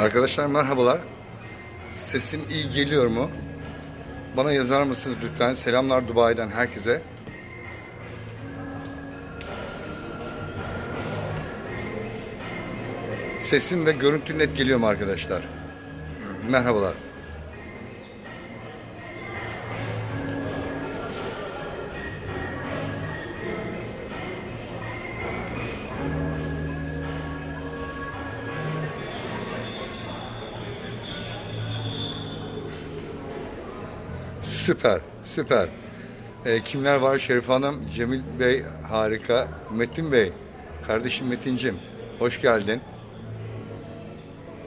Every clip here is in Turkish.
Arkadaşlar merhabalar. Sesim iyi geliyor mu? Bana yazar mısınız lütfen? Selamlar Dubai'den herkese. Sesim ve görüntü net geliyor mu arkadaşlar? Merhabalar. Süper, süper. Ee, kimler var? Şerif Hanım, Cemil Bey harika. Metin Bey, kardeşim Metincim, hoş geldin.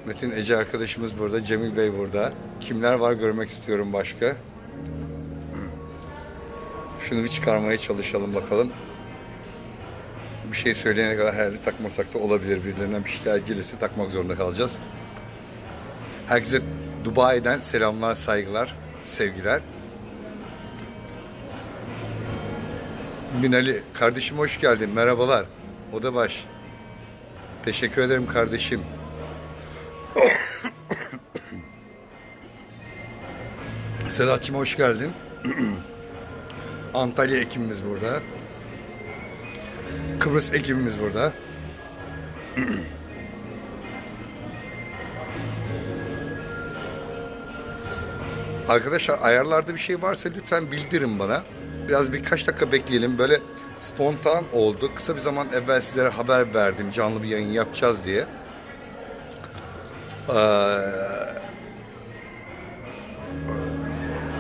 Metin Ece arkadaşımız burada, Cemil Bey burada. Kimler var görmek istiyorum başka. Şunu bir çıkarmaya çalışalım bakalım. Bir şey söyleyene kadar herhalde takmasak da olabilir. Birilerinden bir şeyler gelirse takmak zorunda kalacağız. Herkese Dubai'den selamlar, saygılar, sevgiler. Binali, kardeşim hoş geldin. Merhabalar. Oda baş. Teşekkür ederim kardeşim. Sedat'cığım hoş geldin. Antalya ekibimiz burada. Kıbrıs ekibimiz burada. Arkadaşlar ayarlarda bir şey varsa lütfen bildirin bana. Biraz birkaç dakika bekleyelim. Böyle spontan oldu. Kısa bir zaman evvel sizlere haber verdim. Canlı bir yayın yapacağız diye. Ee,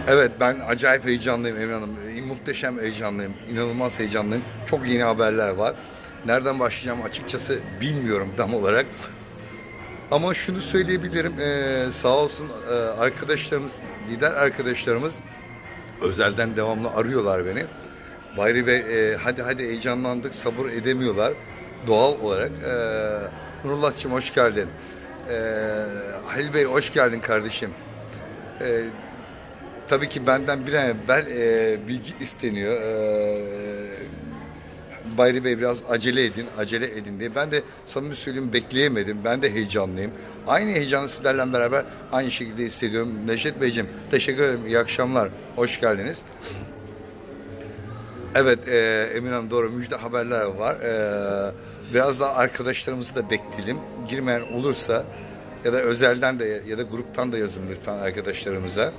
Evet ben acayip heyecanlıyım Emine Hanım. Ee, Muhteşem heyecanlıyım. İnanılmaz heyecanlıyım. Çok yeni haberler var. Nereden başlayacağım açıkçası bilmiyorum tam olarak. Ama şunu söyleyebilirim. ee, sağ olsun ee, arkadaşlarımız, lider arkadaşlarımız özelden devamlı arıyorlar beni. Bayri Bey ee, hadi hadi heyecanlandık sabır edemiyorlar. Doğal olarak. Ee, Nurullah'cığım hoş geldin. Ee, Halil Bey hoş geldin kardeşim. Ee, tabii ki benden bir an evvel e, bilgi isteniyor. E, Bayri Bey biraz acele edin, acele edin diye. Ben de samimi söyleyeyim bekleyemedim. Ben de heyecanlıyım. Aynı heyecanı sizlerle beraber aynı şekilde hissediyorum. Neşet Beyciğim teşekkür ederim. İyi akşamlar. Hoş geldiniz. Evet e, Emin Hanım doğru müjde haberler var. E, biraz daha arkadaşlarımızı da bekleyelim. Girmeyen olursa ya da özelden de ya da gruptan da yazın lütfen arkadaşlarımıza.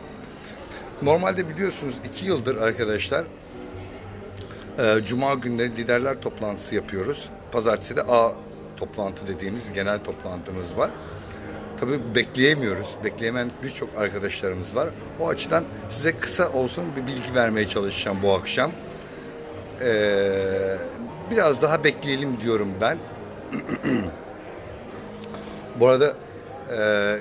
Normalde biliyorsunuz iki yıldır arkadaşlar e, Cuma günleri liderler toplantısı yapıyoruz. Pazartesi de A toplantı dediğimiz genel toplantımız var. Tabii bekleyemiyoruz. Bekleyemeyen birçok arkadaşlarımız var. O açıdan size kısa olsun bir bilgi vermeye çalışacağım bu akşam. Ee, biraz daha bekleyelim diyorum ben. bu arada e,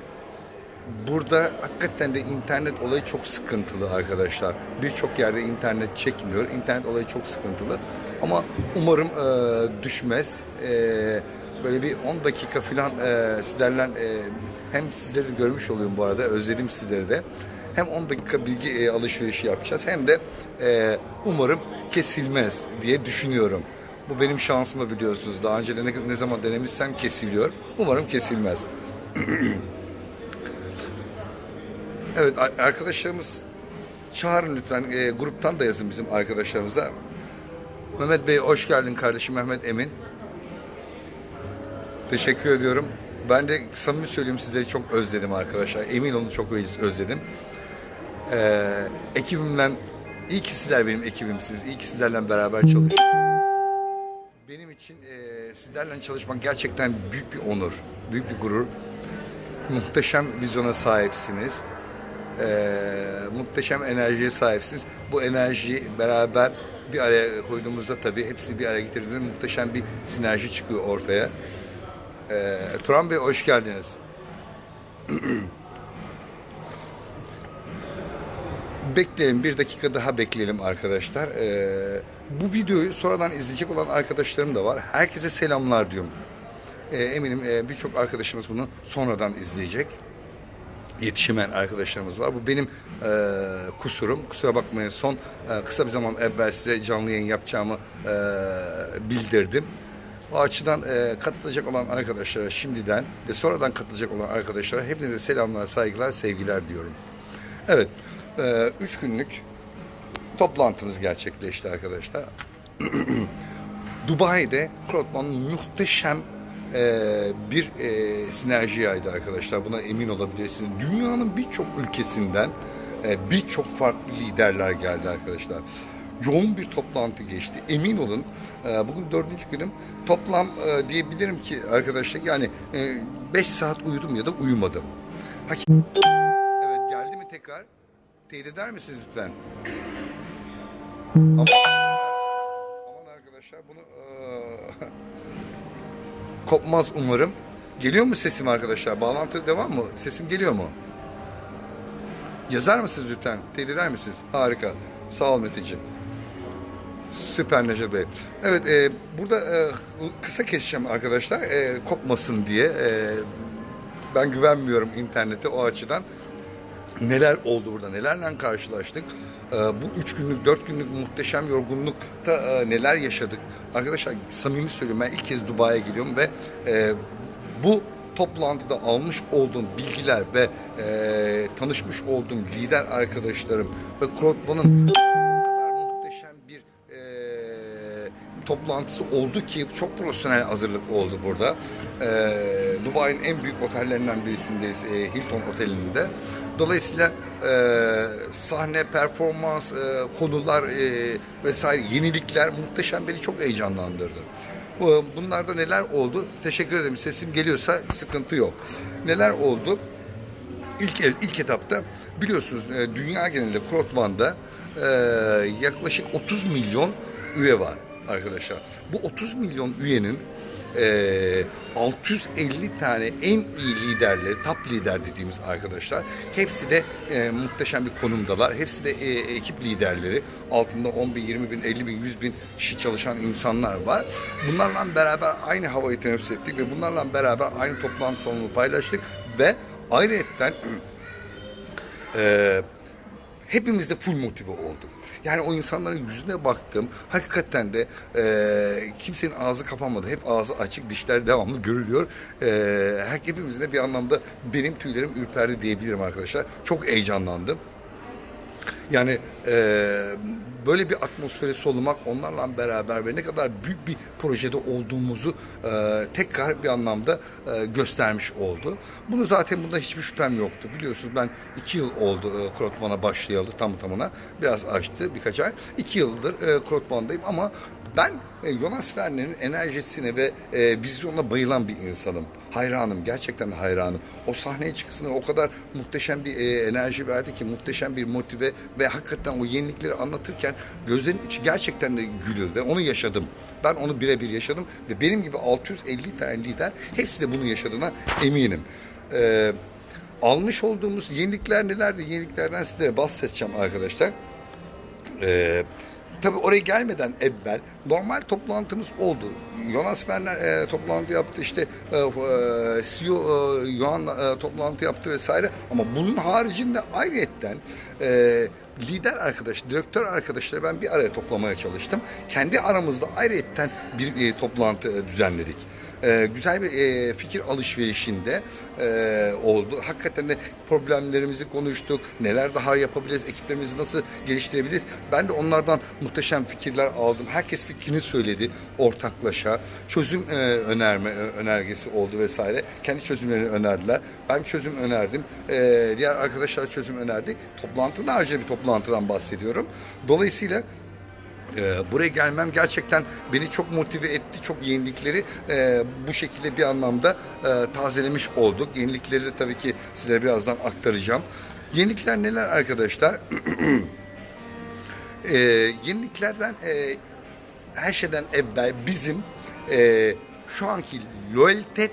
burada hakikaten de internet olayı çok sıkıntılı arkadaşlar. Birçok yerde internet çekmiyor. İnternet olayı çok sıkıntılı. Ama umarım e, düşmez. E, böyle bir 10 dakika falan e, sizlerle e, hem sizleri görmüş oluyorum bu arada. Özledim sizleri de. Hem 10 dakika bilgi e, alışverişi yapacağız hem de e, umarım kesilmez diye düşünüyorum. Bu benim şansıma biliyorsunuz. Daha önce de ne, ne zaman denemişsem kesiliyor. Umarım kesilmez. Evet arkadaşlarımız çağırın lütfen. E, gruptan da yazın bizim arkadaşlarımıza. Mehmet Bey hoş geldin kardeşim Mehmet Emin. Teşekkür ediyorum. Ben de samimi söyleyeyim sizleri çok özledim arkadaşlar. Emin olun çok öz- özledim. Ee, ekibimden iyi ki sizler benim ekibimsiniz. İyi ki sizlerle beraber çalışıyorum. Benim için e, sizlerle çalışmak gerçekten büyük bir onur, büyük bir gurur. Muhteşem vizyona sahipsiniz. Ee, muhteşem enerjiye sahipsiniz. Bu enerjiyi beraber bir araya koyduğumuzda tabii hepsini bir araya getirdiğimizde muhteşem bir sinerji çıkıyor ortaya. Ee, Turan Bey hoş geldiniz. Bekleyelim bir dakika daha bekleyelim arkadaşlar. Ee, bu videoyu sonradan izleyecek olan arkadaşlarım da var. Herkese selamlar diyorum. Ee, eminim e, birçok arkadaşımız bunu sonradan izleyecek. Yetişemeyen arkadaşlarımız var. Bu benim e, kusurum. Kusura bakmayın son e, kısa bir zaman evvel size canlı yayın yapacağımı e, bildirdim. O açıdan e, katılacak olan arkadaşlara şimdiden ve sonradan katılacak olan arkadaşlara hepinize selamlar, saygılar, sevgiler diyorum. Evet, e, üç günlük toplantımız gerçekleşti arkadaşlar. Dubai'de Krotman muhteşem e, bir e, sinerji yaydı arkadaşlar. Buna emin olabilirsiniz. Dünyanın birçok ülkesinden e, birçok farklı liderler geldi arkadaşlar. Yoğun bir toplantı geçti. Emin olun e, bugün dördüncü günüm. Toplam e, diyebilirim ki arkadaşlar yani 5 saat uyudum ya da uyumadım. Hak- Evet geldi mi tekrar? Teyit eder misiniz lütfen? Arkadaşlar, aman arkadaşlar bunu eee, kopmaz umarım. Geliyor mu sesim arkadaşlar? Bağlantı devam mı? Sesim geliyor mu? Yazar mısınız lütfen? Teyit misiniz? Harika. Sağ ol Metin'ciğim. Süper Necdet Bey. Evet e, burada e, kısa keseceğim arkadaşlar. E, kopmasın diye. E, ben güvenmiyorum internete o açıdan neler oldu burada, nelerle karşılaştık. Ee, bu üç günlük, dört günlük muhteşem yorgunlukta e, neler yaşadık. Arkadaşlar samimi söylüyorum ben ilk kez Dubai'ye geliyorum ve e, bu toplantıda almış olduğum bilgiler ve e, tanışmış olduğum lider arkadaşlarım ve Krotvan'ın toplantısı oldu ki çok profesyonel hazırlık oldu burada. E, Dubai'nin en büyük otellerinden birisindeyiz, e, Hilton Oteli'nde. Dolayısıyla e, sahne, performans, e, konular e, vesaire yenilikler muhteşem beni çok heyecanlandırdı. Bu- Bunlarda neler oldu? Teşekkür ederim. Sesim geliyorsa sıkıntı yok. Neler oldu? İlk ilk etapta biliyorsunuz e, dünya genelinde Krotman'da e, yaklaşık 30 milyon üye var arkadaşlar. Bu 30 milyon üyenin e, 650 tane en iyi liderleri, top lider dediğimiz arkadaşlar. Hepsi de e, muhteşem bir konumdalar. Hepsi de e, ekip liderleri. Altında 10 bin, 20 bin, 50 bin, 100 bin kişi çalışan insanlar var. Bunlarla beraber aynı havayı teneffüs ettik ve bunlarla beraber aynı toplantı salonunu paylaştık ve ayrıyetten e, hepimiz de full motive olduk. Yani o insanların yüzüne baktım. Hakikaten de e, kimsenin ağzı kapanmadı. Hep ağzı açık, dişler devamlı görülüyor. E, her hepimizin de bir anlamda benim tüylerim ürperdi diyebilirim arkadaşlar. Çok heyecanlandım. Yani e, böyle bir atmosferi solumak onlarla beraber ve ne kadar büyük bir projede olduğumuzu e, tekrar bir anlamda e, göstermiş oldu. Bunu zaten bunda hiçbir şüphem yoktu. Biliyorsunuz ben iki yıl oldu e, Krotman'a başlayalı tam tamına. Biraz açtı birkaç ay. İki yıldır e, Krotman'dayım ama ben e, Jonas Werner'in enerjisine ve e, vizyonuna bayılan bir insanım. Hayranım, gerçekten de hayranım. O sahneye çıksın o kadar muhteşem bir e, enerji verdi ki, muhteşem bir motive ve hakikaten o yenilikleri anlatırken gözlerin içi gerçekten de gülüyor ve onu yaşadım. Ben onu birebir yaşadım ve benim gibi 650 tane lider hepsi de bunu yaşadığına eminim. E, almış olduğumuz yenilikler nelerdi? Yeniliklerden sizlere bahsedeceğim arkadaşlar. Ee, tabii oraya gelmeden evvel normal toplantımız oldu. Jonas Werner e, toplantı yaptı işte e, e, CEO e, Johan e, toplantı yaptı vesaire ama bunun haricinde ayrıyetten e, lider arkadaş, direktör arkadaşları ben bir araya toplamaya çalıştım. Kendi aramızda ayrıyetten bir e, toplantı e, düzenledik. E, güzel bir e, fikir alışverişinde e, oldu. Hakikaten de problemlerimizi konuştuk. Neler daha yapabiliriz, ekiplerimizi nasıl geliştirebiliriz. Ben de onlardan muhteşem fikirler aldım. Herkes fikrini söyledi ortaklaşa. Çözüm e, önerme önergesi oldu vesaire. Kendi çözümlerini önerdiler. Ben çözüm önerdim. Diğer arkadaşlar çözüm önerdi. Toplantının haricinde bir toplantıdan bahsediyorum. Dolayısıyla ee, buraya gelmem gerçekten beni çok motive etti. Çok yenilikleri e, bu şekilde bir anlamda e, tazelemiş olduk. Yenilikleri de tabii ki sizlere birazdan aktaracağım. Yenilikler neler arkadaşlar? e, yeniliklerden e, her şeyden evvel bizim e, şu anki loyalitet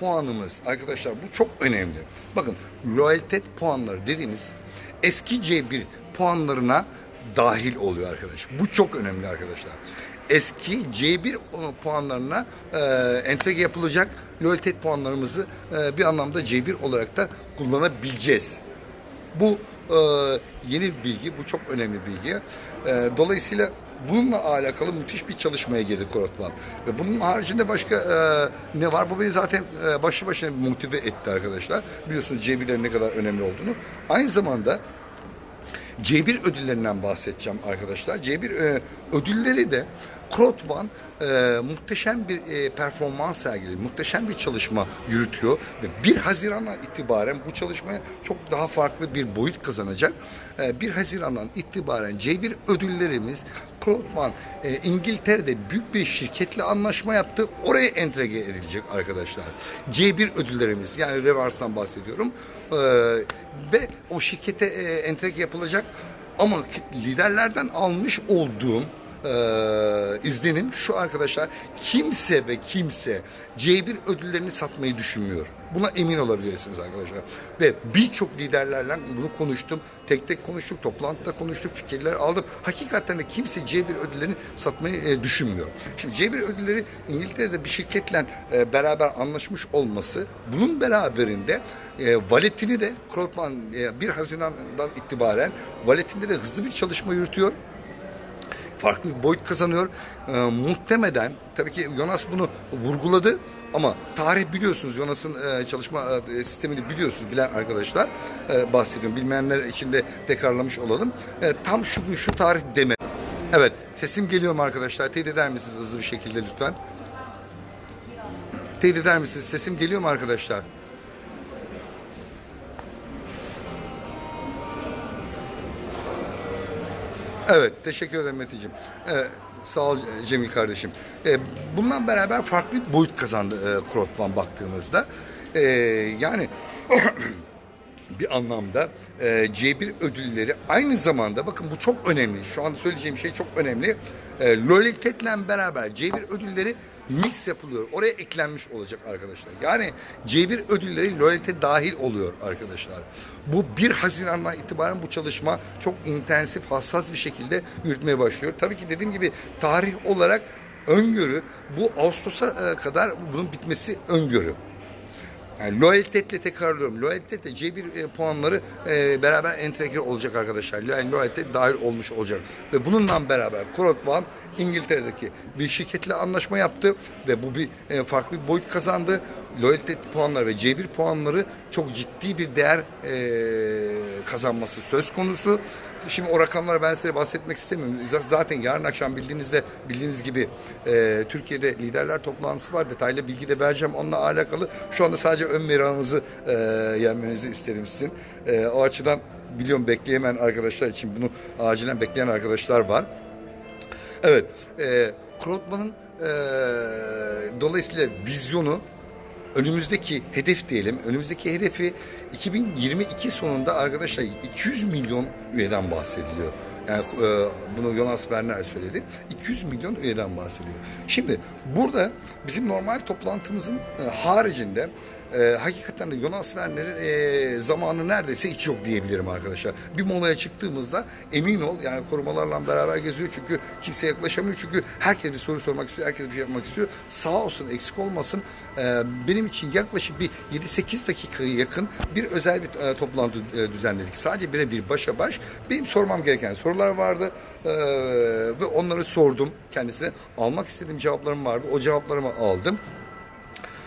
puanımız arkadaşlar bu çok önemli. Bakın loyalitet puanları dediğimiz eski C1 puanlarına dahil oluyor arkadaş. Bu çok önemli arkadaşlar. Eski C1 puanlarına e, entegre yapılacak loyalitet puanlarımızı e, bir anlamda C1 olarak da kullanabileceğiz. Bu e, yeni bir bilgi, bu çok önemli bilgi. E, dolayısıyla bununla alakalı müthiş bir çalışmaya girdi Krotman. Ve bunun haricinde başka e, ne var? Bu beni zaten e, başlı başına motive etti arkadaşlar. Biliyorsunuz C1'lerin ne kadar önemli olduğunu. Aynı zamanda C1 ödüllerinden bahsedeceğim arkadaşlar. C1 e, ödülleri de Krotvan e, muhteşem bir e, performans sergiledi. Muhteşem bir çalışma yürütüyor ve 1 Haziran'dan itibaren bu çalışmaya çok daha farklı bir boyut kazanacak. E, 1 Haziran'dan itibaren C1 ödüllerimiz Krotvan e, İngiltere'de büyük bir şirketle anlaşma yaptı. Oraya entegre edilecek arkadaşlar. C1 ödüllerimiz yani Revars'tan bahsediyorum. E, ve o şirkete e, entegre yapılacak ama liderlerden almış olduğum e, izlenim şu arkadaşlar kimse ve kimse C1 ödüllerini satmayı düşünmüyor. Buna emin olabilirsiniz arkadaşlar. Ve birçok liderlerle bunu konuştum. Tek tek konuştuk, toplantıda konuştuk, fikirler aldım. Hakikaten de kimse C1 ödüllerini satmayı e, düşünmüyor. Şimdi C1 ödülleri İngiltere'de bir şirketle e, beraber anlaşmış olması bunun beraberinde e, valetini de Krotman e, 1 Haziran'dan itibaren valetinde de hızlı bir çalışma yürütüyor farklı bir boyut kazanıyor. E, muhtemelen tabii ki Jonas bunu vurguladı ama tarih biliyorsunuz Jonas'ın e, çalışma e, sistemini biliyorsunuz bilen arkadaşlar e, bahsediyorum. Bilmeyenler için de tekrarlamış olalım. E, tam şu gün şu tarih deme. Evet sesim geliyor mu arkadaşlar? Teyit eder misiniz hızlı bir şekilde lütfen? Teyit eder misiniz? Sesim geliyor mu arkadaşlar? Evet, teşekkür ederim Metin'ciğim. Evet, sağ ol Cemil kardeşim. Ee, bundan beraber farklı bir boyut kazandı e, Krotvan baktığınızda. Ee, yani bir anlamda e, C1 ödülleri aynı zamanda bakın bu çok önemli. Şu an söyleyeceğim şey çok önemli. E, Lolitetle beraber C1 ödülleri mix yapılıyor. Oraya eklenmiş olacak arkadaşlar. Yani C1 ödülleri Lolite dahil oluyor arkadaşlar. Bu 1 Haziran'dan itibaren bu çalışma çok intensif, hassas bir şekilde yürütmeye başlıyor. Tabii ki dediğim gibi tarih olarak öngörü bu Ağustos'a e, kadar bunun bitmesi öngörü. Yani loyalitetle tekrarlıyorum. Loyalitetle C1 e, puanları e, beraber entegre olacak arkadaşlar. Yani loyalite dahil olmuş olacak. Ve bununla beraber Krotvan İngiltere'deki bir şirketle anlaşma yaptı ve bu bir e, farklı bir boyut kazandı. Loyalite puanları ve C1 puanları çok ciddi bir değer e, kazanması söz konusu. Şimdi o rakamları ben size bahsetmek istemiyorum. Zaten yarın akşam bildiğinizde bildiğiniz gibi e, Türkiye'de liderler toplantısı var. Detaylı bilgi de vereceğim onunla alakalı. Şu anda sadece ön meranınızı e, yenmenizi istedim sizin. E, o açıdan biliyorum bekleyemeyen arkadaşlar için bunu acilen bekleyen arkadaşlar var. Evet, e, Krotman'ın e, dolayısıyla vizyonu önümüzdeki hedef diyelim. Önümüzdeki hedefi 2022 sonunda arkadaşlar 200 milyon üyeden bahsediliyor. Yani e, bunu Jonas Werner söyledi. 200 milyon üyeden bahsediyor. Şimdi burada bizim normal toplantımızın e, haricinde e, hakikaten de Jonas Werner'in e, zamanı neredeyse hiç yok diyebilirim arkadaşlar. Bir molaya çıktığımızda emin ol yani korumalarla beraber geziyor çünkü kimse yaklaşamıyor çünkü herkes bir soru sormak istiyor, herkes bir şey yapmak istiyor. Sağ olsun eksik olmasın e, benim için yaklaşık bir 7-8 dakikaya yakın bir özel bir e, toplantı e, düzenledik. Sadece birebir başa baş benim sormam gereken sorular vardı e, ve onları sordum kendisine. Almak istediğim cevaplarım vardı. O cevaplarımı aldım.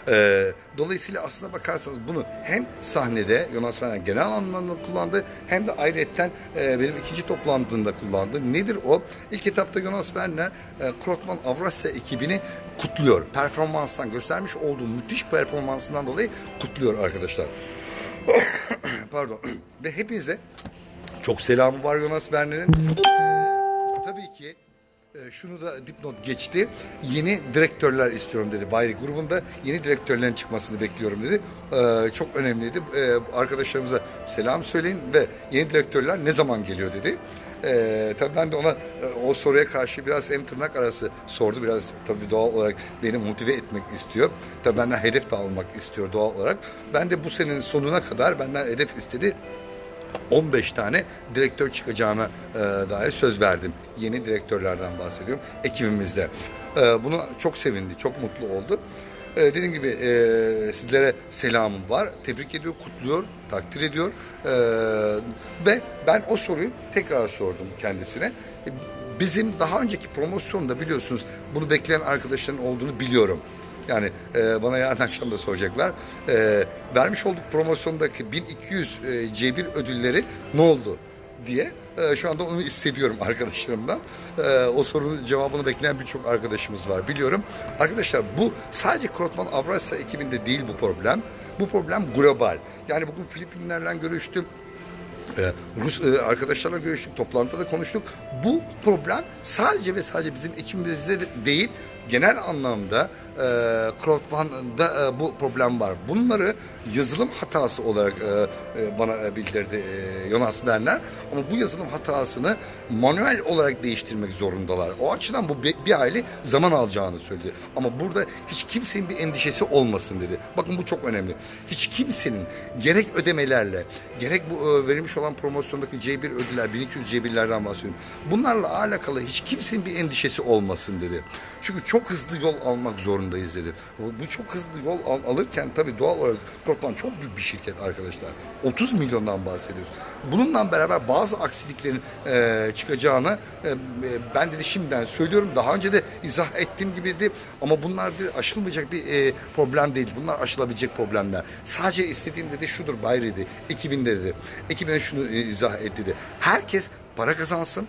Ee, dolayısıyla aslına bakarsanız bunu hem sahnede Jonas Werner genel anlamda kullandı hem de ayrıyetten e, benim ikinci toplantımda kullandı. Nedir o? İlk etapta Jonas Werner e, Krotman Avrasya ekibini kutluyor. Performanstan göstermiş olduğu müthiş performansından dolayı kutluyor arkadaşlar. Pardon. Ve hepinize çok selamı var Jonas Werner'in. Şunu da dipnot geçti. Yeni direktörler istiyorum dedi. Bayri grubunda yeni direktörlerin çıkmasını bekliyorum dedi. Ee, çok önemliydi. Ee, arkadaşlarımıza selam söyleyin ve yeni direktörler ne zaman geliyor dedi. Ee, tabii ben de ona e, o soruya karşı biraz hem tırnak arası sordu. Biraz tabii doğal olarak beni motive etmek istiyor. Tabii benden hedef de almak istiyor doğal olarak. Ben de bu senenin sonuna kadar benden hedef istedi. 15 tane direktör çıkacağına e, dair söz verdim. Yeni direktörlerden bahsediyorum ekibimizde. E, bunu çok sevindi, çok mutlu oldu. E, dediğim gibi e, sizlere selamım var. Tebrik ediyor, kutluyor, takdir ediyor. E, ve ben o soruyu tekrar sordum kendisine. E, Bizim daha önceki promosyonda biliyorsunuz bunu bekleyen arkadaşların olduğunu biliyorum. Yani e, bana yarın akşam da soracaklar. E, vermiş olduk promosyondaki 1200 e, C1 ödülleri ne oldu diye e, şu anda onu hissediyorum arkadaşlarımdan. E, o sorunun cevabını bekleyen birçok arkadaşımız var biliyorum. Arkadaşlar bu sadece Krotman Avrasya ekibinde değil bu problem. Bu problem global. Yani bugün Filipinlerle görüştüm. Ee, Rus e, arkadaşlarla görüştük, toplantıda konuştuk. Bu problem sadece ve sadece bizim ekibimizde de değil, genel anlamda e, crowdfunding'da e, bu problem var. Bunları yazılım hatası olarak e, e, bana e, bildirdi e, Jonas Werner. Ama bu yazılım hatasını manuel olarak değiştirmek zorundalar. O açıdan bu bir, bir aile zaman alacağını söyledi. Ama burada hiç kimsenin bir endişesi olmasın dedi. Bakın bu çok önemli. Hiç kimsenin gerek ödemelerle, gerek bu e, verilmiş olan promosyondaki C1 ödüller, 1200 C1'lerden bahsediyorum. Bunlarla alakalı hiç kimsenin bir endişesi olmasın dedi. Çünkü çok hızlı yol almak zorundayız dedi. Bu çok hızlı yol al- alırken tabii doğal olarak Korkman çok büyük bir şirket arkadaşlar. 30 milyondan bahsediyoruz. Bununla beraber bazı aksiliklerin e, çıkacağını e, e, ben dedi şimdiden söylüyorum. Daha önce de izah ettiğim gibiydi ama bunlar dedi, aşılmayacak bir e, problem değil. Bunlar aşılabilecek problemler. Sadece istediğim dedi şudur Bayri dedi. Ekibinde dedi. Ekibine şunu e, izah et dedi. Herkes para kazansın,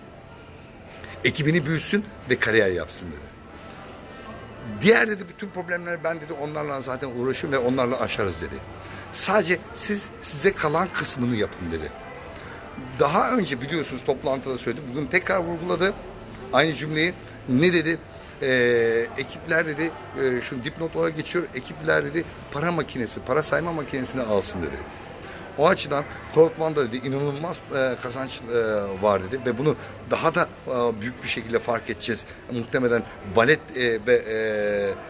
ekibini büyüsün ve kariyer yapsın dedi. Diğer dedi bütün problemler ben dedi onlarla zaten uğraşıyorum ve onlarla aşarız dedi. Sadece siz size kalan kısmını yapın dedi. Daha önce biliyorsunuz toplantıda söyledim. Bugün tekrar vurguladı aynı cümleyi. Ne dedi? Ee, ekipler dedi e, şu dipnot olarak geçiyor. Ekipler dedi para makinesi, para sayma makinesini alsın dedi. O açıdan Korkman'da dedi inanılmaz e, kazanç e, var dedi ve bunu daha da e, büyük bir şekilde fark edeceğiz. Muhtemelen balet e, ve e,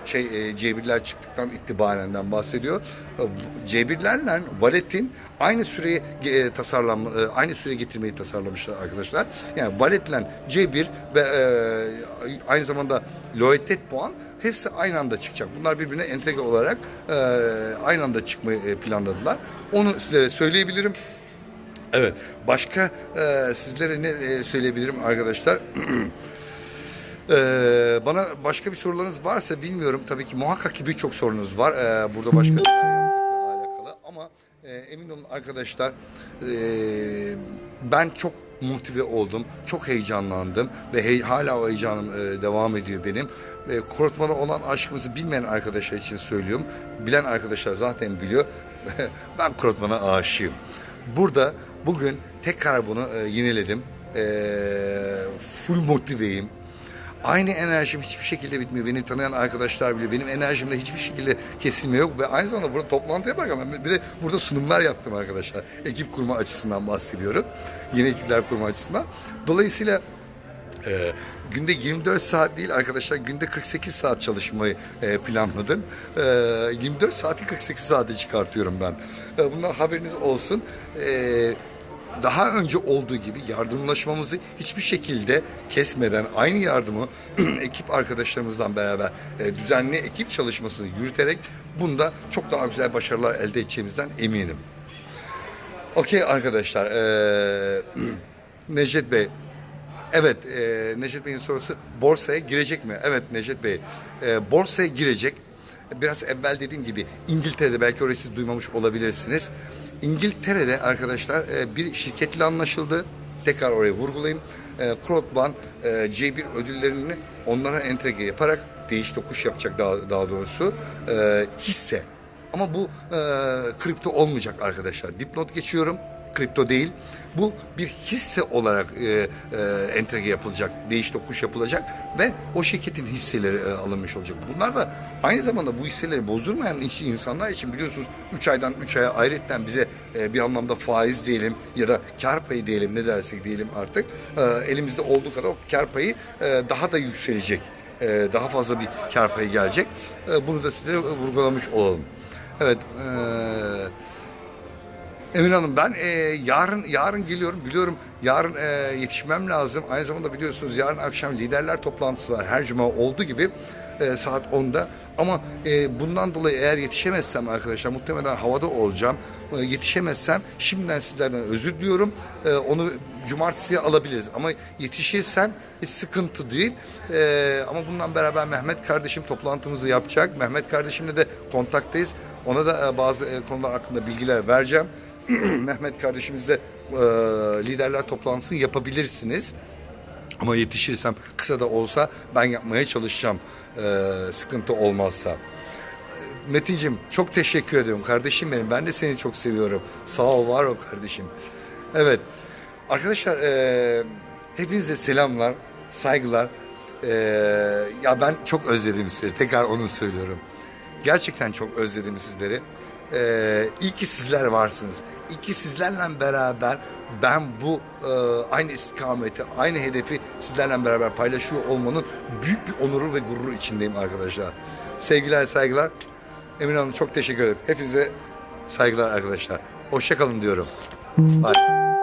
şey e, C1'ler çıktıktan itibarenden bahsediyor. E, bu C1'lerle baletin aynı süreye e, tasarlam e, aynı süreye getirmeyi tasarlamışlar arkadaşlar. Yani baletle C1 ve e, aynı zamanda Loetet puan hepsi aynı anda çıkacak. Bunlar birbirine entegre olarak e, aynı anda çıkmayı e, planladılar. Onu sizlere söyleyebilirim. Evet. Başka e, sizlere ne e, söyleyebilirim arkadaşlar? Ee, bana başka bir sorularınız varsa bilmiyorum. Tabii ki muhakkak ki birçok sorunuz var. Ee, burada başka e, emin olun arkadaşlar e, ben çok motive oldum. Çok heyecanlandım ve hey- hala o heyecanım e, devam ediyor benim. E, Kortman'a olan aşkımızı bilmeyen arkadaşlar için söylüyorum. Bilen arkadaşlar zaten biliyor. ben Kortman'a aşığım. Burada bugün tekrar bunu e, yeniledim. E, full motiveyim. Aynı enerjim hiçbir şekilde bitmiyor. Beni tanıyan arkadaşlar bile benim enerjimde hiçbir şekilde kesilme yok ve aynı zamanda burada toplantıya bak bir de burada sunumlar yaptım arkadaşlar. Ekip kurma açısından bahsediyorum. Yeni ekipler kurma açısından. Dolayısıyla e, günde 24 saat değil arkadaşlar günde 48 saat çalışmayı e, planladım. E, 24 saati 48 saate çıkartıyorum ben. E, bundan haberiniz olsun. E, daha önce olduğu gibi yardımlaşmamızı hiçbir şekilde kesmeden aynı yardımı ekip arkadaşlarımızdan beraber e, düzenli ekip çalışmasını yürüterek bunda çok daha güzel başarılar elde edeceğimizden eminim. Okey arkadaşlar. eee Necdet Bey. Evet eee Necdet Bey'in sorusu borsaya girecek mi? Evet Necdet Bey. eee, borsaya girecek. Biraz evvel dediğim gibi İngiltere'de belki orayı siz duymamış olabilirsiniz. İngiltere'de arkadaşlar eee, bir şirketle anlaşıldı. Tekrar orayı vurgulayayım. Eee Crowdban eee, C1 ödüllerini onlara entegre yaparak değiş tokuş yapacak daha, daha doğrusu eee, hisse ama bu e, kripto olmayacak arkadaşlar. Dipnot geçiyorum. Kripto değil. Bu bir hisse olarak e, e, entegre yapılacak, değiş tokuş yapılacak ve o şirketin hisseleri e, alınmış olacak. Bunlar da aynı zamanda bu hisseleri bozdurmayan insanlar için biliyorsunuz 3 aydan 3 aya ayrıca bize e, bir anlamda faiz diyelim ya da kar payı diyelim ne dersek diyelim artık e, elimizde olduğu kadar o kar payı e, daha da yükselecek. E, daha fazla bir kar payı gelecek. E, bunu da sizlere vurgulamış olalım. Evet. eee Emin Hanım ben eee, yarın yarın geliyorum. Biliyorum yarın eee, yetişmem lazım. Aynı zamanda biliyorsunuz yarın akşam liderler toplantısı var. Her cuma olduğu gibi eee, saat 10'da. Ama eee, bundan dolayı eğer yetişemezsem arkadaşlar muhtemelen havada olacağım. Eee, yetişemezsem şimdiden sizlerden özür diliyorum. Eee, onu cumartesiye alabiliriz. Ama yetişirsem hiç sıkıntı değil. Ee, ama bundan beraber Mehmet kardeşim toplantımızı yapacak. Mehmet kardeşimle de kontaktayız. Ona da e, bazı e, konular hakkında bilgiler vereceğim. Mehmet kardeşimizle e, liderler toplantısı yapabilirsiniz. Ama yetişirsem kısa da olsa ben yapmaya çalışacağım. e, sıkıntı olmazsa. Metin'cim çok teşekkür ediyorum kardeşim benim. Ben de seni çok seviyorum. Sağ ol, var ol kardeşim. Evet. Arkadaşlar eee hepinize selamlar, saygılar. Eee, ya ben çok özledim sizleri. Tekrar onu söylüyorum. Gerçekten çok özledim sizleri. Eee iyi ki sizler varsınız. İyi ki sizlerle beraber ben bu eee, aynı istikameti, aynı hedefi sizlerle beraber paylaşıyor olmanın büyük bir onuru ve gururu içindeyim arkadaşlar. Sevgiler, saygılar. Emin Hanım çok teşekkür ederim. Hepinize saygılar arkadaşlar. Hoşçakalın diyorum. Bye.